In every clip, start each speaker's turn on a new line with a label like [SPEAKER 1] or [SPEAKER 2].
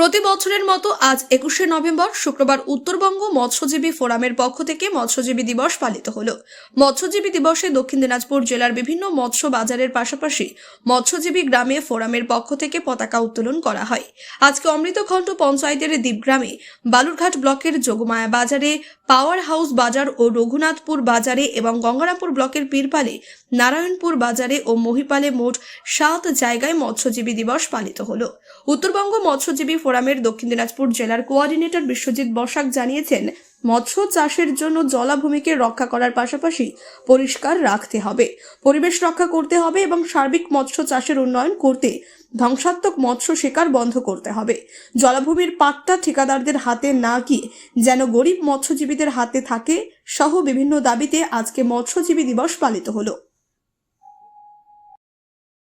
[SPEAKER 1] প্রতি বছরের মতো আজ একুশে নভেম্বর, শুক্রবার উত্তরবঙ্গ মৎস্যজীবী ফোরামের পক্ষ থেকে মৎস্যজীবী দিবস পালিত হলো। মৎস্যজীবী দিবসে দক্ষিণ দিনাজপুর জেলার বিভিন্ন মৎস্য বাজারের পাশাপাশি মৎস্যজীবী গ্রামে ফোরামের পক্ষ থেকে পতাকা উত্তোলন করা হয়। আজকে অমৃতখণ্ড পঞ্চায়েতের দ্বীপগ্রামে বালুরঘাট ব্লকের যোগমায়া বাজারে, পাওয়ার হাউস বাজার ও রঘুনাথপুর বাজারে এবং গঙ্গারামপুর ব্লকের পীরপালে, নারায়ণপুর বাজারে ও মহিপালে মোট সাত জায়গায় মৎস্যজীবী দিবস পালিত হলো। উত্তরবঙ্গ মৎস্যজীবী ফোরামের দক্ষিণ দিনাজপুর জেলার কোঅর্ডিনেটর বিশ্বজিৎ বসাক জানিয়েছেন, মৎস্য চাষের জন্য জলাভূমিকে রক্ষা করার পাশাপাশি পরিষ্কার রাখতে হবে। পরিবেশ রক্ষা করতে হবে এবং সার্বিক মৎস্য চাষের উন্নয়ন করতে ধ্বংসাত্মক মৎস্য শিকার বন্ধ করতে হবে। জলাভূমির পাট্টা ঠিকাদারদের হাতে না গিয়ে যেন গরিব মৎস্যজীবীদের হাতে থাকে সহ বিভিন্ন দাবিতে আজকে মৎস্যজীবী দিবস পালিত হলো।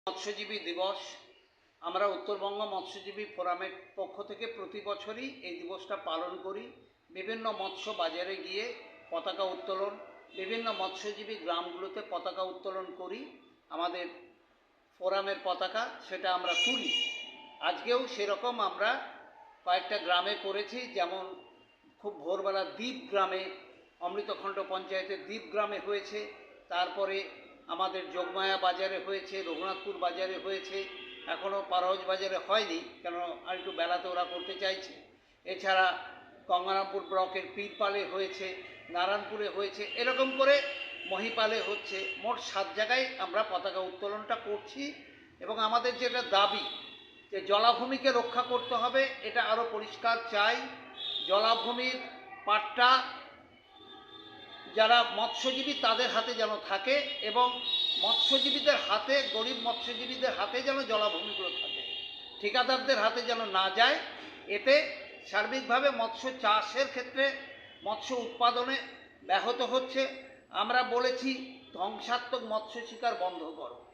[SPEAKER 2] মৎস্যজীবী দিবস আমরা উত্তরবঙ্গ মৎস্যজীবী ফোরামের পক্ষ থেকে প্রতি বছরই এই দিবসটা পালন করি। বিভিন্ন মৎস্য বাজারে গিয়ে পতাকা উত্তোলন, বিভিন্ন মৎস্যজীবী গ্রামগুলোতে পতাকা উত্তোলন করি। আমাদের ফোরামের পতাকা, সেটা আমরা তুলি। আজকেও সেরকম আমরা কয়েকটা গ্রামে করেছি, যেমন খুব ভোরবেলা দ্বীপ গ্রামে, অমৃতখণ্ড পঞ্চায়েতের দ্বীপ গ্রামে হয়েছে। তারপরে আমাদের যোগমায়া বাজারে হয়েছে, রঘুনাথপুর বাজারে হয়েছে। এখনও পারহজ বাজারে হয়নি কেন আর একটু বেলাতে ওরা করতে চাইছে। এছাড়া গঙ্গারামপুর ব্লকের পীরপালে হয়েছে, নারায়ণপুরে হয়েছে, এরকম করে মহিপালে হচ্ছে। মোট সাত জায়গায় আমরা পতাকা উত্তোলনটা করছি এবং আমাদের যেটা দাবি যে জলাভূমিকে রক্ষা করতে হবে, এটা আরও পরিষ্কার চাই। জলাভূমির পাটটা যারা মৎস্যজীবী তাদের হাতে যেন থাকে এবং মৎস্যজীবীদের হাতে, গরিব মৎস্যজীবীদের হাতে যেন জলাভূমিগুলো থাকে। ঠিকাদারদের হাতে যেন না যায়, এতে সার্বিকভাবে মৎস্য চাষের ক্ষেত্রে মৎস্য উৎপাদনে ব্যাহত হচ্ছে। আমরা বলেছি, ধ্বংসাত্মক মৎস্য শিকার বন্ধ করো।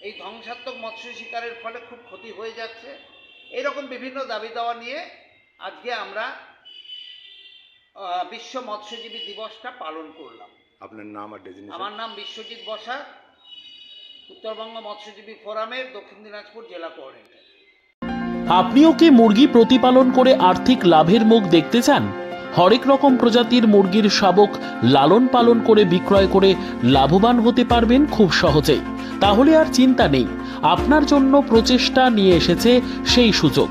[SPEAKER 2] এই ধ্বংসাত্মক মৎস্য শিকারের ফলে খুব ক্ষতি হয়ে যাচ্ছে। এরকম বিভিন্ন দাবি দাওয়া নিয়ে আজকে আমরা বিশ্ব মৎস্যজীবী দিবসটা পালন করলাম।
[SPEAKER 3] আপনার নাম আর ডেজিনেশন
[SPEAKER 2] আমার নাম বিশ্বজিৎ বসাক উত্তরবঙ্গ মৎস্যজীবী ফোরামের দক্ষিণ দিনাজপুর জেলা কোঅর্ডিনেটর।
[SPEAKER 4] আপনিও কি মুরগি প্রতিপালন করে আর্থিক লাভের মুখ দেখতে চান? হরেক রকম প্রজাতির মুরগির শাবক লালন পালন করে বিক্রয় করে লাভবান হতে পারবেন খুব সহজেই। তাহলে আর চিন্তা নেই আপনার জন্য প্রচেষ্টা নিয়ে এসেছে সেই সুযোগ।